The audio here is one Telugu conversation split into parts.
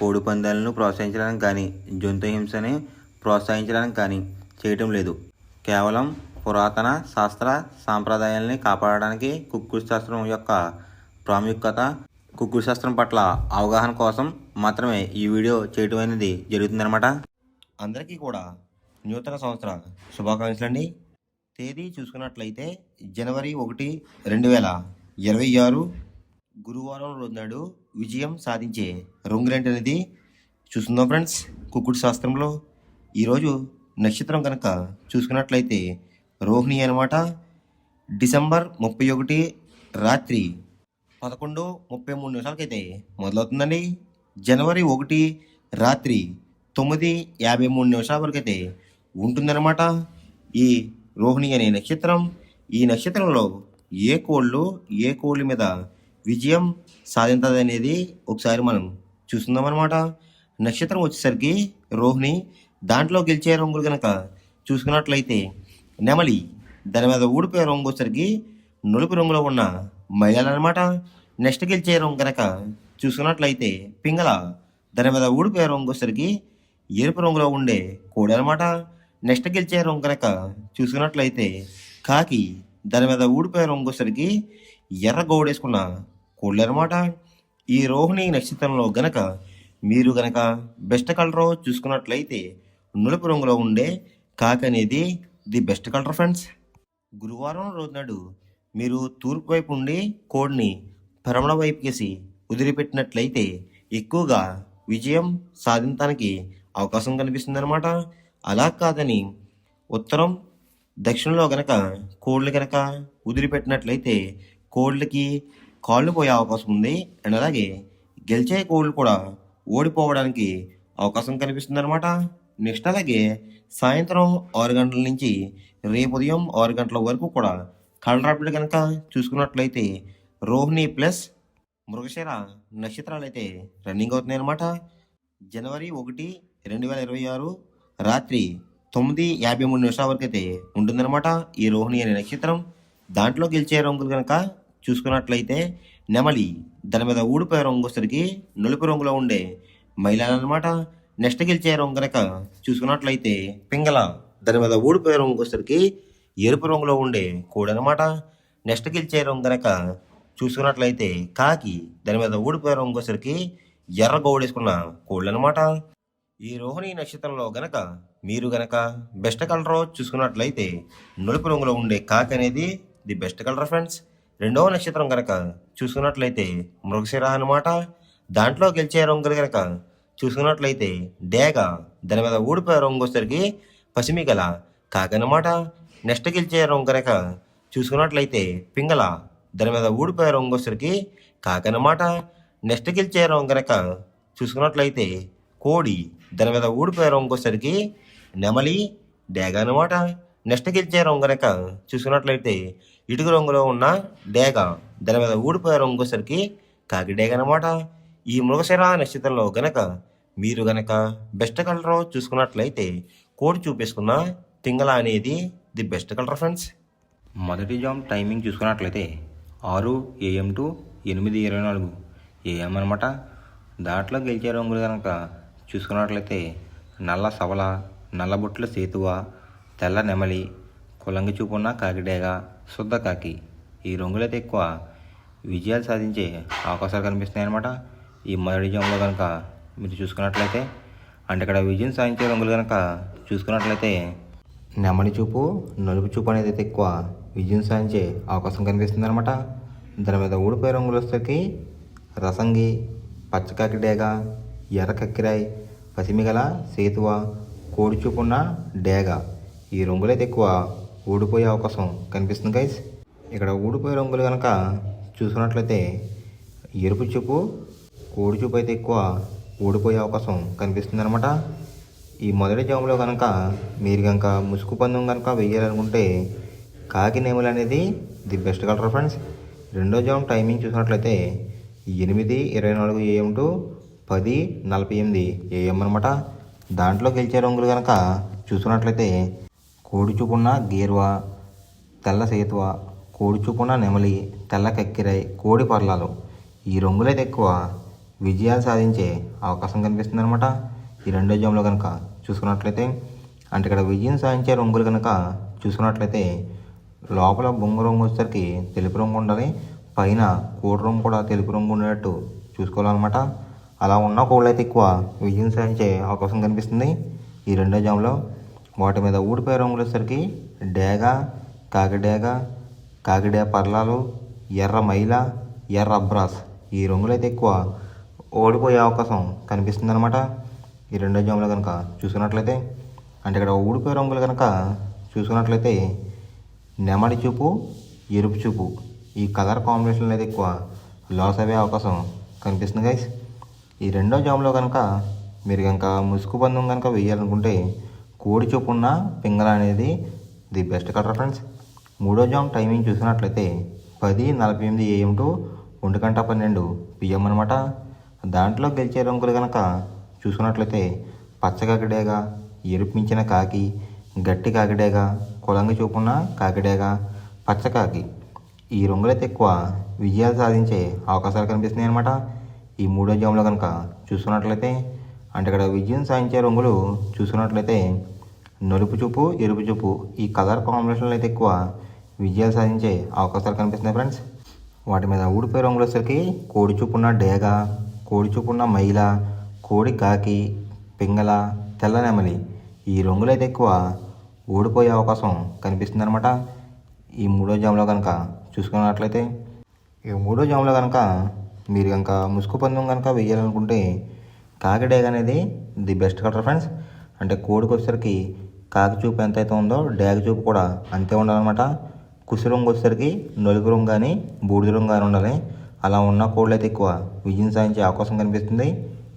కోడి పందాలను ప్రోత్సహించడానికి కానీ జంతు హింసని ప్రోత్సహించడానికి కానీ చేయటం లేదు. కేవలం పురాతన శాస్త్ర సాంప్రదాయాల్ని కాపాడడానికి కుక్కుడు శాస్త్రం యొక్క ప్రాముఖ్యత కుక్కుడు శాస్త్రం పట్ల అవగాహన కోసం మాత్రమే ఈ వీడియో చేయటం అనేది జరుగుతుందన్నమాట. అందరికీ కూడా నూతన సంవత్సర శుభాకాంక్షలు అండి. తేదీ చూసుకున్నట్లయితే జనవరి ఒకటి రెండు వేల ఇరవై ఆరు గురువారం రోజు నాడు విజయం సాధించే రంగులేంటి అనేది చూస్తుందాం ఫ్రెండ్స్. కుక్కుడు శాస్త్రంలో ఈరోజు నక్షత్రం కనుక చూసుకున్నట్లయితే రోహిణి అనమాట డిసెంబర్ ముప్పై ఒకటి రాత్రి పదకొండు ముప్పై మూడు నిమిషాలకైతే మొదలవుతుందండి. జనవరి ఒకటి రాత్రి తొమ్మిది యాభై మూడు నిమిషాల వరకు అయితే ఉంటుందన్నమాట. ఈ రోహిణి అనే నక్షత్రం ఈ నక్షత్రంలో ఏ కోళ్ళు ఏ కోళ్ళ మీద విజయం సాధించదు అనేది ఒకసారి మనం చూస్తున్నాం అనమాట నక్షత్రం వచ్చేసరికి రోహిణి దాంట్లో గెలిచే రంగులు కనుక చూసుకున్నట్లయితే నెమలి దాని మీద ఊడిపోయే రంగు వచ్చేసరికి నలుపు రంగులో ఉన్న మహిళలు అనమాట నెక్స్ట్ గెలిచే రంగు కనుక చూసుకున్నట్లయితే పింగళ దాని మీద ఊడిపోయే రంగు వచ్చేసరికి ఎరుపు రంగులో ఉండే కోడి అనమాట నెక్స్ట్ గెలిచే రంగు కనుక చూసుకున్నట్లయితే కాకి దాని మీద ఊడిపోయే రంగు వచ్చేసరికి ఎర్ర గోడేసుకున్న కోళ్ళనమాట. ఈ రోహిణి నక్షత్రంలో గనక మీరు గనక బెస్ట్ కలర్ చూసుకున్నట్లయితే నులుపు రంగులో ఉండే కాకి అనేది ది బెస్ట్ కలర్ ఫ్రెండ్స్ గురువారం రోజు నాడు మీరు తూర్పు వైపు ఉండి కోడ్ని పరమణ వైపు వేసి వదిలిపెట్టినట్లయితే ఎక్కువగా విజయం సాధించడానికి అవకాశం కనిపిస్తుందన్నమాట. అలా కాదని ఉత్తరం దక్షిణంలో గనక కోళ్ళు గనక వదిలిపెట్టినట్లయితే కోళ్ళకి కాళ్ళు పోయే అవకాశం ఉంది. అండ్ అలాగే గెలిచే కోళ్ళు కూడా ఓడిపోవడానికి అవకాశం కనిపిస్తుంది అనమాట నెక్స్ట్ అలాగే సాయంత్రం ఆరు గంటల నుంచి రేపు ఉదయం ఆరు గంటల వరకు కూడా కళ్ళరాపిడి కనుక చూసుకున్నట్లయితే రోహిణి ప్లస్ మృగశిర నక్షత్రాలు అయితే రన్నింగ్ అవుతున్నాయి అనమాట జనవరి ఒకటి రెండు వేల ఇరవై ఆరు రాత్రి తొమ్మిది యాభై మూడు నిమిషాల వరకు అయితే ఉంటుందన్నమాట ఈ రోహిణి అనే నక్షత్రం. దాంట్లో గెలిచే రంగులు కనుక చూసుకున్నట్లయితే నెమలి దాని మీద ఊడిపోయే రంగు వచ్చేసరికి నలుపు రంగులో ఉండే మైలాన్ అనమాట నెక్స్ట్ గెలిచే రంగు కనుక చూసుకున్నట్లయితే పింగళ దాని మీద ఊడిపోయే రంగు వచ్చేసరికి ఎరుపు రంగులో ఉండే కోడి అనమాట నెక్స్ట్ గెలిచే రంగు కనుక చూసుకున్నట్లయితే కాకి దాని మీద ఊడిపోయే రంగు వచ్చేసరికి ఎర్ర గౌడేసుకున్న కోళ్ళు అనమాట ఈ రోహిణి నక్షత్రంలో గనక మీరు గనక బెస్ట్ కలర్ చూసుకున్నట్లయితే నలుపు రంగులో ఉండే కాకి అనేది ది బెస్ట్ కలర్ ఫ్రెండ్స్. రెండవ నక్షత్రం కనుక చూసుకున్నట్లయితే మృగశిర అనమాట దాంట్లో గెలిచే రంగులు గనక చూసుకున్నట్లయితే డేగ దాని మీద ఊడిపోయే రంగు వచ్చేసరికి పసిమి గల కాకనమాట నెక్స్ట్ గెలిచే రంగు గనక చూసుకున్నట్లయితే పింగళ దాని మీద ఊడిపోయే రంగు వచ్చేసరికి కాకనమాట నెక్స్ట్ గెలిచే రంగు కనుక చూసుకున్నట్లయితే కోడి దాని మీద ఊడిపోయే రంగు వచ్చేసరికి నెమలి డేగ అనమాట నెక్స్ట్ గెలిచే రంగు కనుక చూసుకున్నట్లయితే ఇటుక రంగులో ఉన్న డేగ దాని మీద ఊడిపోయే రంగు వచ్చేసరికి కాకి డేగ అనమాట ఈ మృగశిర నక్షత్రంలో గనక మీరు గనక బెస్ట్ కలర్ చూసుకున్నట్లయితే కోడి చూపేసుకున్న తింగల అనేది ది బెస్ట్ కలర్ ఫ్రెండ్స్ మొదటి జామ్ టైమింగ్ చూసుకున్నట్లయితే ఆరు ఏఎం టు ఎనిమిది ఇరవై నాలుగు ఏఎం అనమాట దాంట్లో గెలిచే రంగులు కనుక చూసుకున్నట్లయితే నల్ల సవల నల్లబొట్ల సేతువ తెల్ల నెమలి కులంగి చూపున్న కాకిడేగ శుద్ధ కాకి. ఈ రంగులైతే ఎక్కువ విజయాలు సాధించే అవకాశాలు కనిపిస్తున్నాయి అనమాట ఈ మొదటి జామ్లో కనుక మీరు చూసుకున్నట్లయితే అంటే ఇక్కడ విజయం సాధించే రంగులు కనుక చూసుకున్నట్లయితే నెమలి చూపు నలుపు చూపు అనేది అయితే ఎక్కువ విజయం సాధించే అవకాశం కనిపిస్తుంది అనమాట దాని మీద ఊడిపోయే రంగులు వచ్చేసరికి రసంగి పచ్చకాకి డేగ ఎర్ర కక్కిరాయి పసిమిగల సేతువ కోడి చూపున్న డేగ. ఈ రంగులైతే ఎక్కువ ఊడిపోయే అవకాశం కనిపిస్తుంది గైస్ ఇక్కడ ఊడిపోయే రంగులు కనుక చూసుకున్నట్లయితే ఎరుపు చూపు కోడి చూపు అయితే ఎక్కువ ఊడిపోయే అవకాశం కనిపిస్తుంది అనమాట ఈ మొదటి జాములో కనుక మీరు కనుక ముసుగు పందెం కనుక వెయ్యాలనుకుంటే కాకి నేములు అనేది ది బెస్ట్ కలర్ ఫ్రెండ్స్ రెండో జామ్ టైమింగ్ చూసినట్లయితే ఎనిమిది ఇరవై నాలుగు ఏఎం టు పది నలభై ఎనిమిది ఏఎం అనమాట దాంట్లో గెలిచే రంగులు కనుక చూసుకున్నట్లయితే కోడి చూపున్న గేర్వా తెల్ల సేతువ కోడి చూపున్న నెమలి తెల్ల కక్కిరై కోడి పర్లాలు. ఈ రంగులైతే ఎక్కువ. విజయాలు సాధించే అవకాశం కనిపిస్తుంది అనమాట ఈ రెండో జామ్లో కనుక చూసుకున్నట్లయితే అంటే ఇక్కడ విజయం సాధించే రంగులు కనుక చూసుకున్నట్లయితే లోపల బొంగు రంగు వచ్చేసరికి తెలుపు రంగు ఉండాలి. పైన కోడి రంగు కూడా తెలుపు రంగు ఉండేటట్టు చూసుకోవాలన్నమాట. అలా ఉన్న కోళ్ళు అయితే ఎక్కువ విజయం సాధించే అవకాశం కనిపిస్తుంది. ఈ రెండో జామ్లో వాటి మీద ఊడిపోయే రంగులు డేగ కాకిడేగ కాకిడే పర్లాలు ఎర్ర మైల ఎర్ర అబ్రాస్. ఈ రంగులు అయితే ఎక్కువ ఓడిపోయే అవకాశం కనిపిస్తుంది అనమాట ఈ రెండో జాములో కనుక చూసుకున్నట్లయితే అంటే ఇక్కడ ఊడిపోయే రంగులు కనుక చూసుకున్నట్లయితే నెమడి చూపు ఎరుపు చూపు. ఈ కలర్ కాంబినేషన్లో అయితే ఎక్కువ లాస్ అయ్యే అవకాశం కనిపిస్తుంది గైస్ ఈ రెండో జాములో కనుక మీరు కనుక ముసుగు బంధం కనుక వేయాలనుకుంటే కోడి చొప్పున పింగళ అనేది ది బెస్ట్ కలర్ ఫ్రెండ్స్. మూడో జామ్ టైమింగ్ చూసినట్లయితే పది నలభై ఎనిమిది ఏఎం టు ఒంటి గంట పన్నెండు పిఎం అనమాట దాంట్లో గెలిచే రంగులు కనుక చూసుకున్నట్లయితే పచ్చ కాకిడేగా ఎరుపించిన కాకి గట్టి కాకిడేగా కులంగా చూపున్న కాకిడేగా పచ్చ కాకి. ఈ రంగులైతే ఎక్కువ విజయాలు సాధించే అవకాశాలు కనిపిస్తున్నాయి అనమాట ఈ మూడో జామ్లో కనుక చూసుకున్నట్లయితే అంటే ఇక్కడ విజయం సాధించే రంగులు చూసుకున్నట్లయితే నలుపు చూపు ఎరుపు చూపు ఈ కలర్ కాంబినేషన్లు అయితే ఎక్కువ విజయాలు సాధించే అవకాశాలు కనిపిస్తున్నాయి ఫ్రెండ్స్ వాటి మీద ఊడిపోయే రంగులు వచ్చేసరికి కోడి చూపు ఉన్న డేగ కోడి చూపు ఉన్న మైల కోడి కాకి పింగళ తెల్ల నెమలి ఈ రంగులు అయితే ఎక్కువ ఓడిపోయే అవకాశం కనిపిస్తుంది అనమాట ఈ మూడో జాములో కనుక చూసుకున్నట్లయితే ఈ మూడో జాములో కనుక మీరు కనుక ముసుగు పందెం కనుక వేయాలనుకుంటే కాకిడేగ అనేది ది బెస్ట్ కలర్ ఫ్రెండ్స్. అంటే కోడికి వచ్చేసరికి కాకి చూపు ఎంత అయితే ఉందో డేగ చూపు కూడా అంతే ఉండాలన్నమాట. కుసి రంగు వచ్చేసరికి నలుగు రంగు కానీ బూడిద రంగు కానీ ఉండాలి. అలా ఉన్న కోళ్ళు అయితే ఎక్కువ విజయం సాధించే అవకాశం కనిపిస్తుంది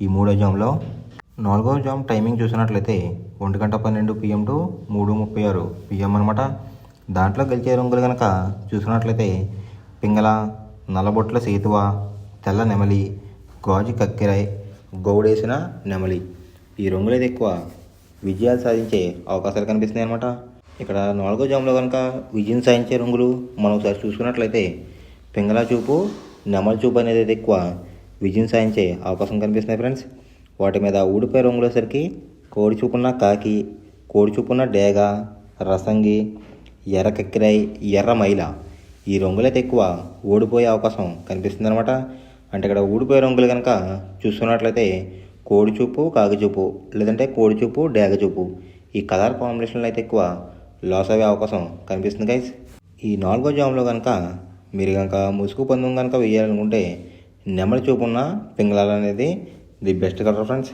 ఈ మూడో జామ్లో నాలుగో జామ్ టైమింగ్ చూసినట్లయితే ఒంటి గంట పన్నెండు పిఎం టు మూడు ముప్పై ఆరు పిఎం అనమాట దాంట్లో గెలిచే రంగులు కనుక చూసినట్లయితే పింగళ నల్లబొట్ల సేతువ తెల్ల నెమలి గాజు కక్కిరాయి గౌడేసిన నెమలి. ఈ రంగులు అయితే ఎక్కువ. విజయాలు సాధించే అవకాశాలు కనిపిస్తున్నాయి అనమాట ఇక్కడ నాలుగో జామ్లో కనుక విజయం సాధించే రంగులు మనం ఒకసారి చూసుకున్నట్లయితే పింగళ చూపు నెమలి చూపు అనేది అయితే ఎక్కువ విజయం సాధించే అవకాశం కనిపిస్తున్నాయి ఫ్రెండ్స్. వాటి మీద ఊడిపోయే రంగులు కోడి చూపున్న కాకి కోడి చూపున్న డేగ రసంగి ఎర్ర కక్కిరాయి ఎర్ర మైల. ఈ రంగులైతే ఎక్కువ ఓడిపోయే అవకాశం కనిపిస్తుంది అనమాట అంటే ఇక్కడ ఊడిపోయే రంగులు కనుక చూసుకున్నట్లయితే కోడి చూపు లేదంటే కోడి చూపు డేగ చూపు. ఈ కలర్ కాంబినేషన్లో అయితే ఎక్కువ లాస్ అయ్యే అవకాశం కనిపిస్తుంది గైస్ ఈ నాలుగో జామ్లో కనుక మీరు కనుక ముసుగు పందెం కనుక వేయాలనుకుంటే నెమలి చూపున్న పింగళాలు అనేది ది బెస్ట్ కలర్ ఫ్రెండ్స్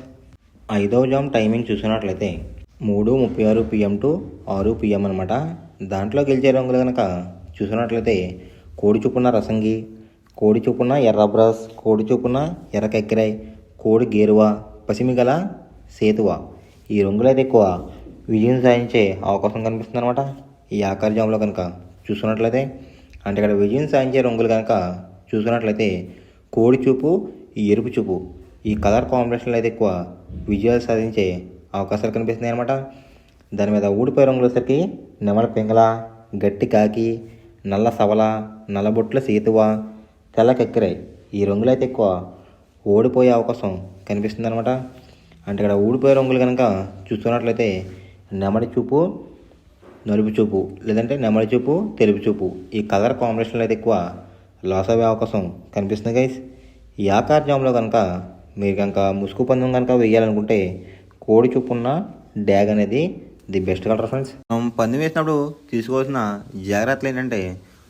ఐదవ జామ్ టైమింగ్ చూసుకున్నట్లయితే మూడు ముప్పై ఆరు పిఎం టు ఆరు పిఎం అనమాట దాంట్లో గెలిచే రంగులు కనుక చూసినట్లయితే కోడి చూపున్న రసంగి కోడి చూపున ఎర్రబ్రాస్ కోడి చూపున ఎర్రకెక్కిరాయ్ కోడి గేరువా పసిమిగల సేతువ. ఈ రంగులైతే ఎక్కువ విజయం సాధించే అవకాశం కనిపిస్తుంది అనమాట ఈ ఆకార జామ్లో కనుక చూసుకున్నట్లయితే అంటే ఇక్కడ విజయం సాధించే రంగులు కనుక చూసుకున్నట్లయితే కోడి చూపు ఈ ఎరుపు చూపు ఈ కలర్ కాంబినేషన్లో అయితే ఎక్కువ విజయాలు సాధించే అవకాశాలు కనిపిస్తున్నాయి అనమాట దాని మీద ఊడిపోయే రంగులు వచ్చేసరికి నెమల పింగళ గట్టి కాకి నల్ల సవల నల్లబొట్ల సేతువా తెల్లకెక్కిరాయి. ఈ రంగులు అయితే ఎక్కువ ఓడిపోయే అవకాశం కనిపిస్తుంది అనమాట అంటే ఇక్కడ ఊడిపోయే రంగులు కనుక చూస్తున్నట్లయితే నెమడి చూపు నలుపు చూపు లేదంటే నెమడి చూపు తెలుపు చూపు ఈ కలర్ కాంబినేషన్లో అయితే ఎక్కువ లాస్ అయ్యే అవకాశం కనిపిస్తుంది గైస్ ఈ ఆకార కనుక మీరు కనుక ముసుగు పందెం కనుక వేయాలనుకుంటే కోడి చూపు ఉన్న డ్యాగ్ అనేది ది బెస్ట్ కలర్ ఫ్రెండ్స్ మనం పందెం వేసినప్పుడు తీసుకోవాల్సిన జాగ్రత్తలు ఏంటంటే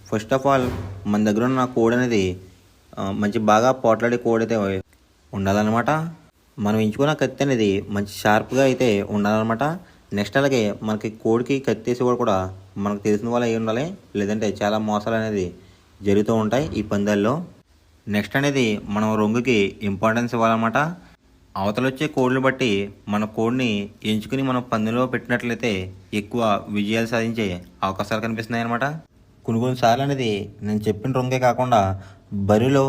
ఫస్ట్ ఆఫ్ ఆల్ మన దగ్గర ఉన్న కోడ్ అనేది మంచి బాగా పోట్లాడే కోడ్ అయితే ఉండాలన్నమాట. మనం ఎంచుకున్న కత్తి అనేది మంచి షార్ప్గా అయితే ఉండాలన్నమాట. నెక్స్ట్ అలాగే మనకి కోడికి కత్తి వేసి కూడా మనకు తెలిసిన వాళ్ళు అయి ఉండాలి. లేదంటే చాలా మోసాలు అనేది జరుగుతూ ఉంటాయి ఈ పందాల్లో. నెక్స్ట్ అనేది మనం రంగుకి ఇంపార్టెన్స్ ఇవ్వాలన్నమాట. అవతల వచ్చే కోడ్ని బట్టి మన కోడ్ని ఎంచుకుని మనం పందులో పెట్టినట్లయితే ఎక్కువ విజయాలు సాధించే అవకాశాలు కనిపిస్తున్నాయి అన్నమాట కొన్ని కొన్నిసార్లు అనేది నేను చెప్పిన రొంగే కాకుండా బరిలో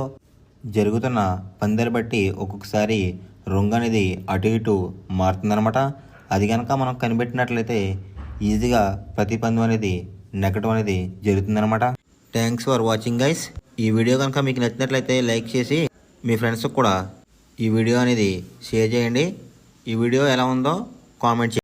జరుగుతున్న పందెలు బట్టి ఒక్కొక్కసారి రొంగు అనేది అటు ఇటు మారుతుందన్నమాట. అది కనుక మనం కనిపెట్టినట్లయితే ఈజీగా ప్రతి పందెం అనేది నెగ్గడం అనేది జరుగుతుందన్నమాట. థ్యాంక్స్ ఫర్ వాచింగ్ గైస్ ఈ వీడియో కనుక మీకు నచ్చినట్లయితే లైక్ చేసి మీ ఫ్రెండ్స్కి కూడా ఈ వీడియో అనేది షేర్ చేయండి. ఈ వీడియో ఎలా ఉందో కామెంట్ చేయండి.